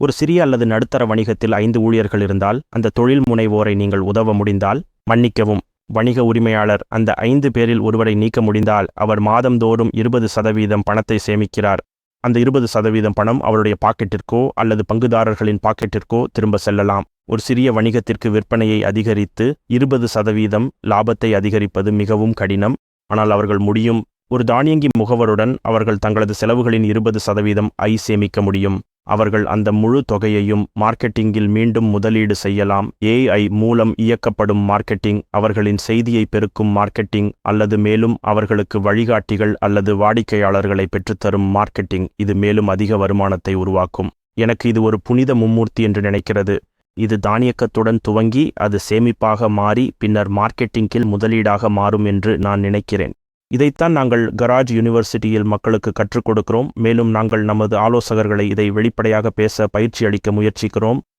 ஒரு சிறிய அல்லது நடுத்தர வணிகத்தில் ஐந்து ஊழியர்கள் இருந்தால் அந்த தொழில் முனைவோரை நீங்கள் உதவ முடிந்தால் மன்னிக்கவும். வணிக உரிமையாளர் அந்த ஐந்து பேரில் ஒருவரை நீக்க முடிந்தால் அவர் மாதந்தோறும் இருபது சதவீதம் பணத்தை சேமிக்கிறார். அந்த இருபது சதவீதம் பணம் அவருடைய பாக்கெட்டிற்கோ அல்லது பங்குதாரர்களின் பாக்கெட்டிற்கோ திரும்ப செல்லலாம். ஒரு சிறிய வணிகத்திற்கு விற்பனையை அதிகரித்து இருபது சதவீதம் லாபத்தை அதிகரிப்பது மிகவும் கடினம். ஆனால் அவர்கள் முடியும். ஒரு தானியங்கி முகவருடன் அவர்கள் தங்களது செலவுகளின் இருபது சதவீதம் ஐ சேமிக்க முடியும். அவர்கள் அந்த முழு தொகையையும் மார்க்கெட்டிங்கில் மீண்டும் முதலீடு செய்யலாம். ஏஐ மூலம் இயக்கப்படும் மார்க்கெட்டிங் அவர்களின் செய்தியை பெருக்கும் மார்க்கெட்டிங் அல்லது மேலும் அவர்களுக்கு வழிகாட்டிகள் அல்லது வாடிக்கையாளர்களை பெற்றுத்தரும் மார்க்கெட்டிங். இது மேலும் அதிக வருமானத்தை உருவாக்கும். எனக்கு இது ஒரு புனித மும்மூர்த்தி என்று நினைக்கிறது. இது தானியக்கத்துடன் துவங்கி அது சேமிப்பாக மாறி பின்னர் மார்க்கெட்டிங்கில் முதலீடாக மாறும் என்று நான் நினைக்கிறேன். இதைத்தான் நாங்கள் கராஜ் யூனிவர்சிட்டியில் மக்களுக்கு கற்றுக் கொடுக்கிறோம். மேலும் நாங்கள் நமது ஆலோசகர்களை இதை வெளிப்படையாக பேச பயிற்சி அளிக்க முயற்சிக்கிறோம்.